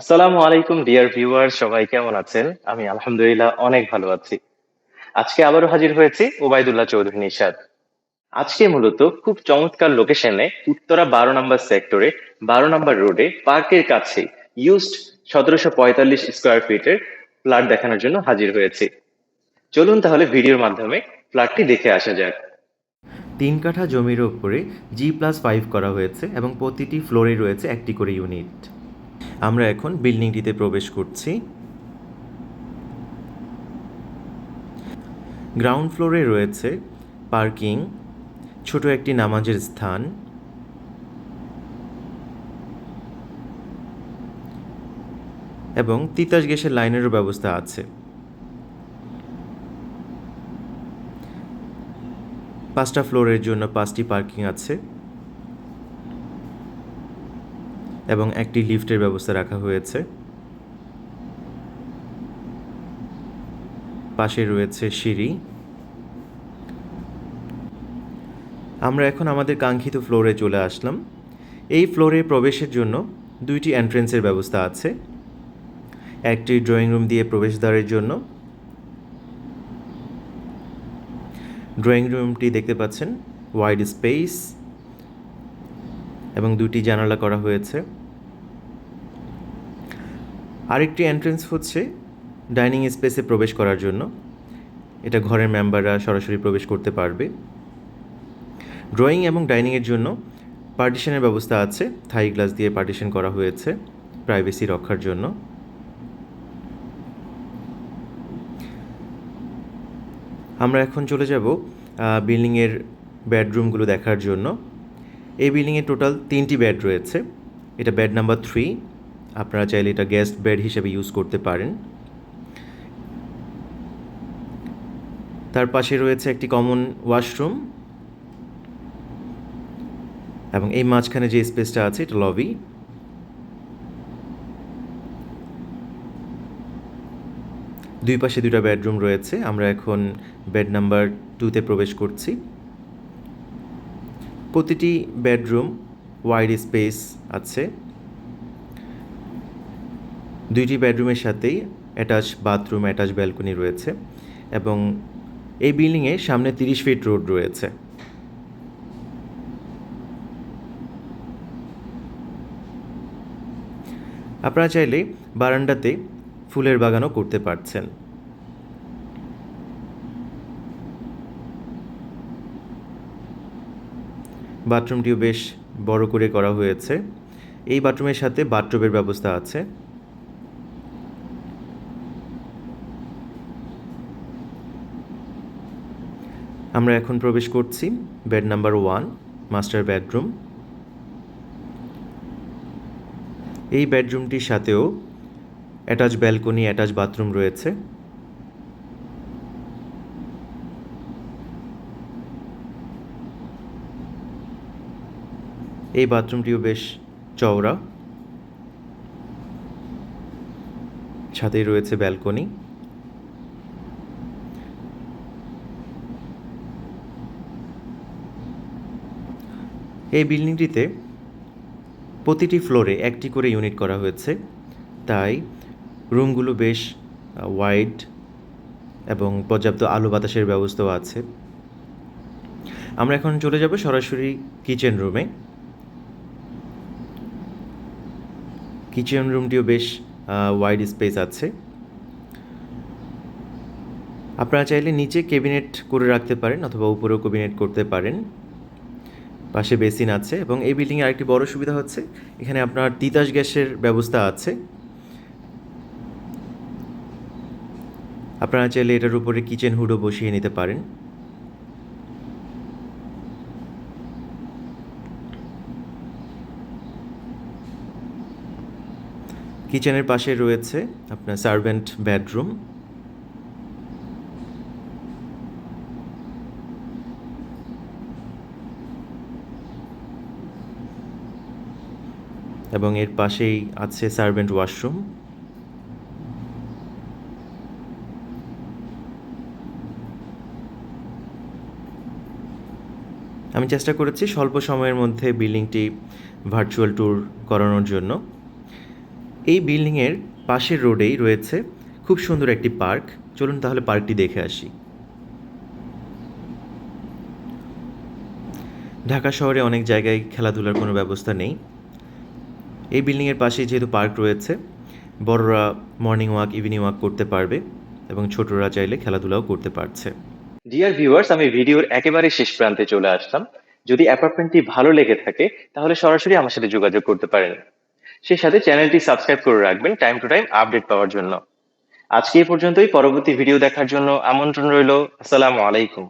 আসসালামু আলাইকুম, dear viewer, সবাই কেমন আছেন? আমি আলহামদুলিল্লাহ অনেক ভালো আছি। আজকে আবারও হাজির হয়েছি ওবায়দুল্লাহ চৌধুরী নিশাদ। আজকে মূলত খুব চমৎকার লোকেশনে উত্তরা বারো নম্বর সেক্টরে, বারো নম্বর রোডে পার্কের কাছে ইউজড সতেরোশো পঁয়তাল্লিশ স্কোয়ার ফিটের ফ্ল্যাট দেখানোর জন্য হাজির হয়েছি। চলুন তাহলে ভিডিওর মাধ্যমে ফ্ল্যাটটি দেখে আসা যাক। তিন কাঠা জমির ওপরে জি প্লাস ফাইভ করা হয়েছে এবং প্রতিটি ফ্লোরে রয়েছে একটি করে ইউনিট আমরা এখন বিল্ডিংটিতে প্রবেশ করছি। গ্রাউন্ড ফ্লোরে রয়েছে পার্কিং, ছোট একটি নামাজের স্থান। এবং তিতাস গ্যাসের লাইনেরও ব্যবস্থা আছে। পাঁচটা ফ্লোরের জন্য পাঁচটি পার্কিং আছে। এবং একটি লিফটের ব্যবস্থা রাখা হয়েছে। পাশে রয়েছে সিঁড়ি। আমরা এখন আমাদের কাঙ্ক্ষিত ফ্লোরে চলে আসলাম। এই ফ্লোরে প্রবেশের জন্য দুইটি এন্ট্রেন্সের ব্যবস্থা আছে। একটি ড্রয়িং রুম দিয়ে প্রবেশদ্বারের জন্য। ড্রয়িং রুমটি দেখতে পাচ্ছেন, ওয়াইড স্পেস। এবং দুটি জানালা করা হয়েছে। আরেকটি এন্ট্রেন্স হচ্ছে ডাইনিং স্পেসে প্রবেশ করার জন্য। এটা ঘরের মেম্বাররা সরাসরি প্রবেশ করতে পারবে। ড্রয়িং এবং ডাইনিংয়ের জন্য পার্টিশনের ব্যবস্থা আছে। থাই গ্লাস দিয়ে পার্টিশন করা হয়েছে প্রাইভেসি রক্ষার জন্য। আমরা এখন চলে যাব বিল্ডিংয়ের বেডরুমগুলো দেখার জন্য। এই বিল্ডিংয়ে টোটাল তিনটি বেড রয়েছে। এটা বেড নাম্বার থ্রি আপনারা চাইলে এটা গেস্ট বেড হিসেবে ইউজ করতে পারেন। তার পাশে রয়েছে একটি কমন ওয়াশরুম এবং এই মাঝখানে যে স্পেসটা আছে, এটা লবি দুই পাশে দুটা বেডরুম রয়েছে। আমরা এখন বেড নাম্বার টুতে প্রবেশ করছি। প্রতিটি বেডরুম ওয়াইড স্পেস আছে। দুইটি বেডরুমের সাথেই অ্যাটাচ বাথরুম, অ্যাটাচ ব্যালকনি রয়েছে এবং এই বিল্ডিংয়ে সামনে তিরিশ ফিট রোড রয়েছে। আপনারা চাইলে বারান্দাতে ফুলের বাগানও করতে পারছেন। বাথরুমটিও বেশ বড় করে করা হয়েছে। এই বাথরুমের সাথে বাথরুমের ব্যবস্থা আছে। আমরা এখন প্রবেশ করছি bed number one, master bedroom. এই বেডরুমটির সাথেও অ্যাটাচ ব্যালকনি, অ্যাটাচ বাথরুম রয়েছে। এই বাথরুমটিও বেশ চওড়া। ছাদেই রয়েছে ব্যালকনি। এই বিল্ডিংটিতে প্রতিটি ফ্লোরে একটি করে ইউনিট করা হয়েছে। তাই রুমগুলো বেশ ওয়াইড এবং পর্যাপ্ত আলো বাতাসের ব্যবস্থাও আছে। আমরা এখন চলে যাব সরাসরি কিচেন রুমে। কিচেন রুমটিও বেশ ওয়াইড স্পেস আছে। আপনারা চাইলে নিচে ক্যাবিনেট করে রাখতে পারেন অথবা উপরেও ক্যাবিনেট করতে পারেন। পাশে বেসিন আছে এবং এই বিল্ডিংয়ে আরেকটি বড় সুবিধা হচ্ছে, এখানে আপনার তিতাস গ্যাসের ব্যবস্থা আছে। আপনারা চাইলে এটার উপরে কিচেন হুডও বসিয়ে নিতে পারেন। কিচেনের পাশে রয়েছে আপনার সার্ভেন্ট বেডরুম। এবং এর পাশেই আছে সার্ভেন্ট ওয়াশরুম। আমি চেষ্টা করেছি স্বল্প সময়ের মধ্যে বিল্ডিংটি ভার্চুয়াল ট্যুর করানোর জন্য। এই বিল্ডিংয়ের পাশের রোডেই রয়েছে খুব সুন্দর একটি পার্ক। চলুন তাহলে পার্কটি দেখে আসি। ঢাকা শহরে অনেক জায়গায় খেলাধুলার কোনো ব্যবস্থা নেই। এই বিল্ডিংয়ের পাশেই যেহেতু পার্ক রয়েছে, বড়রা মর্নিং ওয়াক, ইভিনিং ওয়াক করতে পারবে এবং ছোটরা চাইলে খেলাধুলাও করতে পারছে। ডিয়ার ভিউয়ার্স আমি ভিডিওর একেবারে শেষ প্রান্তে চলে আসলাম। যদি অ্যাপার্টমেন্টটি ভালো লেগে থাকে, তাহলে সরাসরি আমার সাথে যোগাযোগ করতে পারেন। সেই সাথে চ্যানেলটি সাবস্ক্রাইব করে রাখবেন টাইম টু টাইম আপডেট পাওয়ার জন্য। আজকে এই পর্যন্তই। পরবর্তী ভিডিও দেখার জন্য আমন্ত্রণ রইল। আসসালামু আলাইকুম।